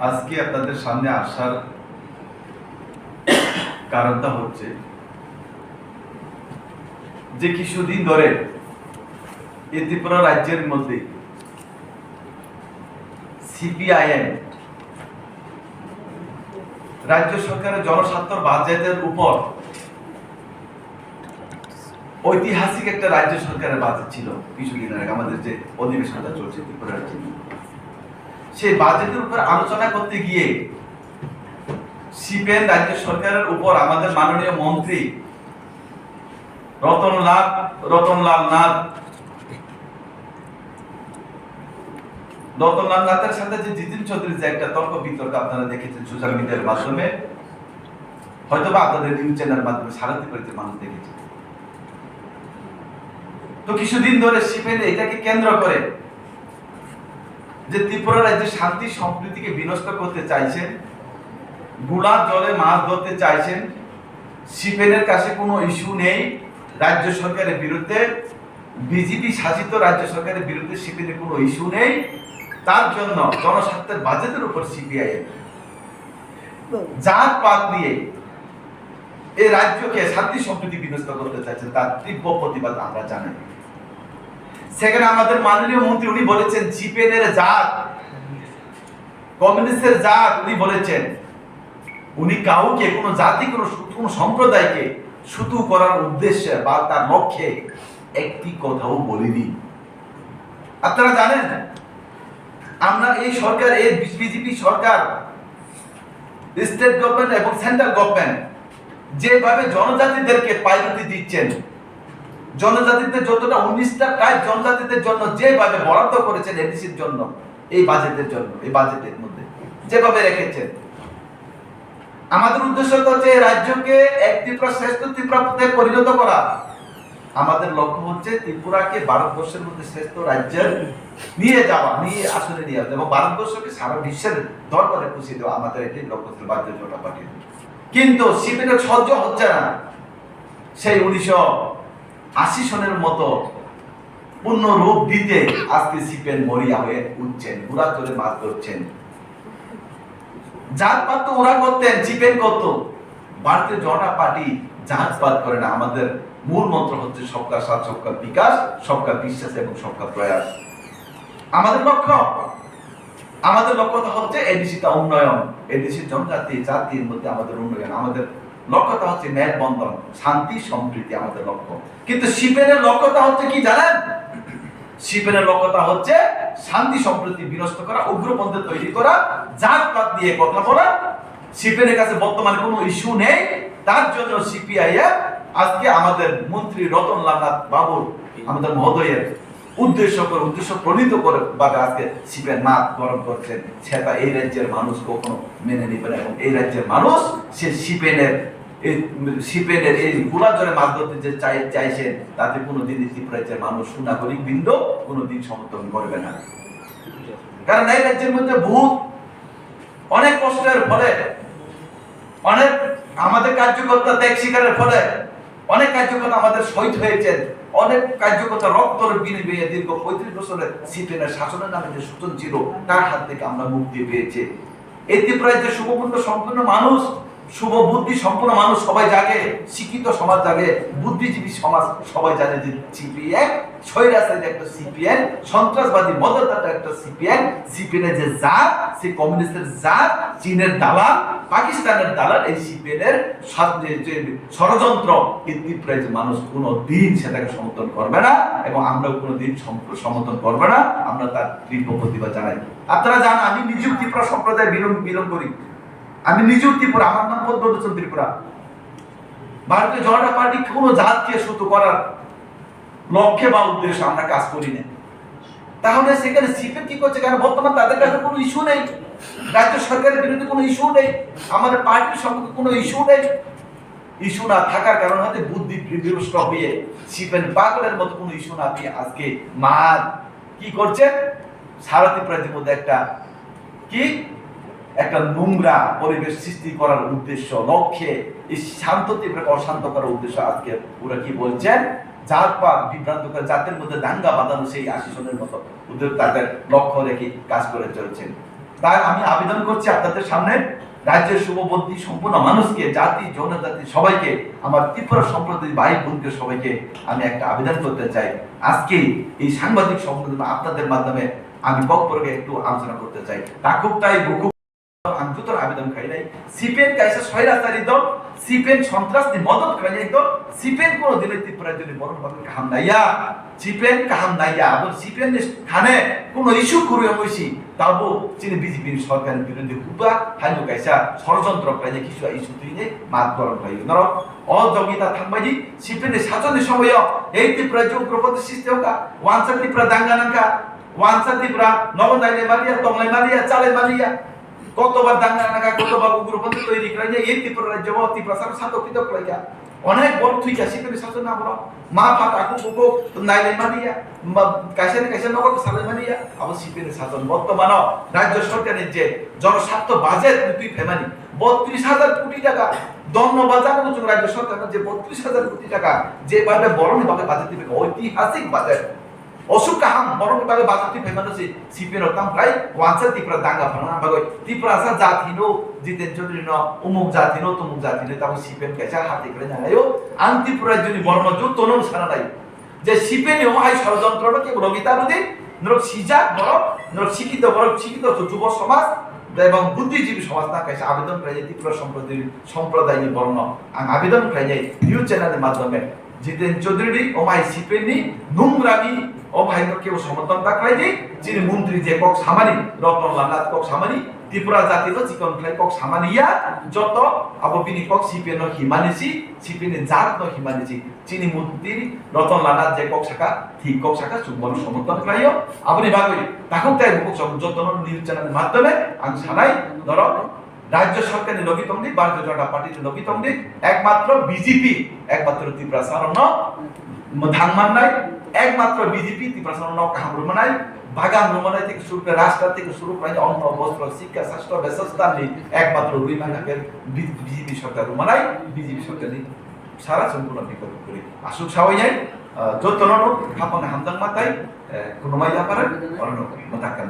আজকে আপনাদের সামনে আসার কারণটা হচ্ছে যে কিছুদিন ধরে এই ত্রিপুরা রাজ্যের মধ্যে সিপিআইএম, রাজ্য সরকারের জনস্বার্থর বাজেটের উপর ঐতিহাসিক একটা রাজ্য সরকারের বাজেট ছিল কিছুদিন আগে, আমাদের যে অধিবেশনটা চলছে ত্রিপুরা রাজ্যে। সেই বাজেটের উপর আলোচনা করতে গিয়ে সিপিএন রাজ্য সরকারের উপর আমাদের মাননীয় মন্ত্রী রতনলাল রতনলাল নাথ, রতনলাল নাথের সাথে যে জিতিন চৌধুরী যে একটা তর্ক বিতর্ক আপনারা দেখেছেন সোশ্যাল মিডিয়ার মাধ্যমে হয়তো বা আপনাদের নিউজ চ্যানেলের মাধ্যমে সারা ত্রিপুরাতে মানুষ দেখেছে। তো কিছুদিন ধরে সিপিএন এটাকে কেন্দ্র করে যে ত্রিপুরা রাজ্যে শান্তি সম্প্রীতিকে বিনষ্ট করতে চাইছেন গুড়ার জলে মাছ ধরতে চাইছেন, সিপেনের কাছে কোনো ইস্যু নেই রাজ্য সরকারের বিরুদ্ধে, বিজেপি শাসিত রাজ্য সরকারের বিরুদ্ধে সিপিএনের কোনো ইস্যু নেই, তার জন্য জনস্বার্থের বাজেটের উপর সিপিআই জাত পাত নিয়ে এই রাজ্যকে শান্তি সম্প্রীতি বিনষ্ট করতে চাইছেন, তার তীব্র প্রতিবাদ আমরা জানাই সেখানে আমাদের মাননীয় মন্ত্রী উনি বলেছেন, জিপেনের জাত, কমিউনিস্টের জাত উনি বলেছেন, উনি কাউকে, কোনো জাতি, কোনো কোনো সম্প্রদায়কে শুধু করার উদ্দেশ্যে বা তার লক্ষ্যে একটি কথাও বলিনি। আপনারা জানেন, আমরা এই সরকার, এই বিজেপি সরকার, স্টেট গভর্নমেন্ট এবং সেন্ট্রাল গভর্নমেন্ট যেভাবে জনজাতিদেরকে প্রায়োরিটি দিচ্ছেন জনজাতিদের যতটা উনিশটা কাজ জনজাতিদের জন্য যেভাবে বরাদ্দ করেছেন এডিসির জন্য, এই বাজেটের জন্য, এই বাজেটের মধ্যে, যেভাবে রেখেছেন। আমাদের উদ্দেশ্য তো হচ্ছে রাজ্যকে এক ত্রিপুরা শ্রেষ্ঠ ত্রিপুরাতে পরিণত করা। আমাদের লক্ষ্য হচ্ছে ত্রিপুরাকে ভারতবর্ষের মধ্যে শ্রেষ্ঠ রাজ্যের নিয়ে যাওয়া, নিয়ে আসলে নিয়ে যাওয়া এবং ভারতবর্ষকে সারা বিশ্বের দরবারে পুষিয়ে দেওয়া আমাদের এটি লক্ষ্য ছিল ভারতীয় জনতা পার্টির কিন্তু সিপিএনের সহ্য হচ্ছে না। সেই উনিশশো আশি সনের মতো পূর্ণ রূপ দিতে আজকে সিপিএন মরিয়া হয়ে উঠছেন, ঘোড়া চলে মাছ ধরছেন। জাতপাত তো ওরা করতেন সিপিএন করতো। ভারতীয় জনতা পার্টি জাতপাত করে না। আমাদের মূল মন্ত্র হচ্ছে সবকা সাথ সবকা বিকাশ সবকা বিশ্বাস এবং সবকা প্রয়াস। আমাদের লক্ষ্য? আমাদের লক্ষ্যটা হচ্ছে এডিসিটা উন্নয়ন এডিসি জনজাতি, জাতির মধ্যে আমাদের উন্নয়ন, আমাদের লক্ষ্যটা হচ্ছে মেলবন্ধন শান্তি সম্প্রীতি আমাদের লক্ষ্য। কিন্তু শিপেনের লক্ষ্যটা হচ্ছে কি জানেন? শিপেনের লক্ষ্যটা হচ্ছে শান্তি সম্প্রীতি বিনষ্ট করা, উগ্রপন্থী তৈরি করা, জাতপাত দিয়ে কথা বলা। শিপেনের কাছে বর্তমানে কোনো ইস্যু নেই। তার জন্য সিপিআইএম আজকে আমাদের মন্ত্রী রতন লালনাথ বাবুর, আমাদের মহোদয়ের উদ্দেশ্য করে, উদ্দেশ্য প্রণীত করে ভাবে আজকে শিবের নাথ গরম করছেন। সেটা এই রাজ্যের মানুষ কখনো মেনে নিবে না। এবং এই রাজ্যের মানুষ সে শিপেনের এই শিপেনের এই গুলা জলে মাছ ধরতে যে চাই চাইছেন, তাতে কোনোদিন ত্রিপুরা রাজ্যের মানুষ সুনাগরিক বৃন্দ কোনোদিন সমর্থন করবে না। কারণ এই রাজ্যের মধ্যে ভূত অনেক কষ্টের ফলে, অনেক আমাদের কার্যকর্তা ত্যাগ শিকারের ফলে, অনেক কার্যকর্তা আমাদের শহীদ হয়েছেন, অনেক কার্যকর্তা রক্তর বিনিময়ে দীর্ঘ পঁয়ত্রিশ বছরের সিপিএনের শাসনের নামে যে সূচন ছিল, তার হাত থেকে আমরা মুক্তি পেয়েছি। এই ত্রিপুরায় যে শুভপূর্ণ সম্পূর্ণ মানুষ শুভ বুদ্ধি সম্পূর্ণ মানুষ সবাই জাগে, শিক্ষিত সমাজ জাগে, বুদ্ধিজীবী সমাজ সবাই জানে যে সিপিএম স্বৈরাচারী একটা সিপিএম, সন্ত্রাসবাদী মদতদাতা একটা সিপিএম সিপিএন যে জাত সেই কমিউনিস্টের জাত, চীনের দালাল, পাকিস্তানের দালাল, এই সিপিএন এর ষড়যন্ত্র এই ত্রিপুরায় মানুষ কোনো দিন সেটাকে সমর্থন করবে না এবং আমরা কোনো দিন সমর্থন করবে না। আমরা তার তীব্র প্রতিবাদ জানাই। আপনারা জানেন, আমি নিজেও ত্রিপুরা সম্প্রদায় বিলং বিলং করি। আমি নিজেও ত্রিপুরা, আমার নাম পদ্মলোচন ত্রিপুরা। ভারতীয় জনতা পার্টি কোনো জাতকে শুধু করার লক্ষ্যে বা উদ্দেশ্যে আমরা কাজ করি না তাহলে সেখানে সিপের কি করছে কারণ বর্তমান তাদের কাছে কোনো ইস্যু নেই। রাজ্য সরকারের বিরুদ্ধে কোনো ইস্যু নেই। আমাদের পার্টির সম্পর্কে কোনো ইস্যু নেই। ইস্যু না থাকার কারণে হয়তো বুদ্ধি বিভ্রষ্ট হয়ে সিপেন পাগলের মতো কোনো ইস্যু না পেয়ে আজকে মা কি করছে? সারা ত্রিপুরার মধ্যে একটা কি? একটা নোংরা পরিবেশ সৃষ্টি করার উদ্দেশ্য, লক্ষ্যে এই শান্ত তীব্রকে অশান্ত করার উদ্দেশ্য আজকে ওরা কি বলছেন? জাত পাত বিভ্রান্ত করে, জাতের মধ্যে দাঙ্গা বাঁধানো সেই আশিসনের মতো ওদের তাদের লক্ষ্য রেখে কাজ করে চলছেন। তাই আমি আবেদন করছি আপনাদের সামনে, রাজ্যের শুভবুদ্ধি সম্পূর্ণ মানুষকে, জাতি, জনজাতি, সবাইকে, আমার ত্রিপুরা সম্প্রদায় ভাই বোনকে সবাইকে আমি একটা আবেদন করতে চাই। আজকে এই সাংবাদিক সম্প্রদায় আপনাদের মাধ্যমে আমি বক্তব্যকে একটু আলোচনা করতে চাই। তাকুকটাই বুকু আমি দুটোর আবেদন খাই নাই। সিপেন কাইসা স্বৈরাচারী দল সিপেন সন্ত্রাসী মদত খাই নাই দল সিপেন কোনো দিনে ত্রিপুরার জন্য বড় ভাবে কাহাম নাইয়া। সিপেন কাহাম নাইয়া। আবার সিপেন খানে কোনো ইস্যু করে হইছি তারপর চিনি বিজেপির সরকারের বিরুদ্ধে হুবা হাইনো কাইসা ষড়যন্ত্র খাই কিছু ইস্যু তুই নেই, মাত গরম খাই নর অযোগিতা থাকবাই সিপেনের শাসনের সময় এই ত্রিপুরা যে উগ্রপতি সৃষ্টি হোক ওয়ানসা ত্রিপুরা দাঙ্গা নাঙ্গা ওয়ানসা ত্রিপুরা নবনাইলে মারিয়া তংলাই মারিয়া চালে মারিয়া কতবার দাঙ্গা কতবার উগ্রপন্থী তৈরি করে যে এই ত্রিপুরা রাজ্য বা অনেক বড় কাশি করে শাসন আমরা। মা ফাট আকু কুকু নাইলে মানিয়া কাশে না নগর সালে মানিয়া, আবার সিপিএর শাসন বর্তমান রাজ্য সরকারের যে জনস্বার্থ বাজেট ফেমানি। বত্রিশ হাজার কোটি টাকা দন্ন বাজার রাজ্য সরকারের যে বত্রিশ হাজার কোটি টাকা যেভাবে ভাবে বাজেট দিবে। ঐতিহাসিক বাজেট। অসুখ কাহাম, বরং বাগে বাজাতি ফেমানো সি সিপিএর তাম প্রায় ওয়ানসা ত্রিপুরা দাঙ্গা ফানা। বাগে ত্রিপুরা সা জাতিনো, জিতেন চৌধুরী ন উমুক জাতিনো, তুমুক জাতিনো তাও সিপিএম কেসা হাতে করে জানায়ও আন ত্রিপুরা যদি বর্ণ জু তনম সারা নাই। যে সিপিএম ও আই ষড়যন্ত্র কে রবিতা নদী, নরক সিজাক বড় নরক শিক্ষিত বড় শিক্ষিত যুব সমাজ, এবং বুদ্ধিজীবী সমাজ না কাছে আবেদন করে ত্রিপুরা সম্প্রদায় সম্প্রদায় বর্ণ। আং আবেদন করে নিউজ চ্যানেলের মাধ্যমে, জিতেন চৌধুরী ও মাই সিপেনি নোংরামি ভাই কেউ সমর্থন তাকাই যে, যিনি মন্ত্রী যে কক সামানি, রতন লালাত কক সামানি, ত্রিপুরা জাতির চিকন ফ্লাই কক সামানিয়া যত আবো বিনি কক সিপেন হিমানিসি সিপেনি জাত ন হিমানিসি চিনি মন্ত্রী, রতন লালাত যে কক শাখা, ঠিক কক শাখা সুবন সমর্থন করাইও আপনি ভাবি তখন তাই বুক যতন চ্যানেলের মাধ্যমে আমি সানাই, ধর, রাজ্য সরকারের লগিতংদি ভারতীয় জনতা পার্টির লগিতংদি একমাত্র বিজেপি, একমাত্র ত্রিপুরা সারণ ধানমান নাই। একমাত্র বিজেপি ত্রিপুরা সারণ রুমানাই, বাগান রুমানাই থেকে শুরু করে রাস্তা থেকে শুরু করে অন্ন, বস্ত্র, শিক্ষা, স্বাস্থ্য ব্যবস্থা নেই একমাত্র রুইমানাকের বিজেপি সরকার রুমানাই বিজেপি সরকার সারা সম্পূর্ণ বিকল্প করে। আসুক সবাই যাই যতন খাপানে হামদাং মাতাই কোনো মাইলা পারেন, অন্য মতাকান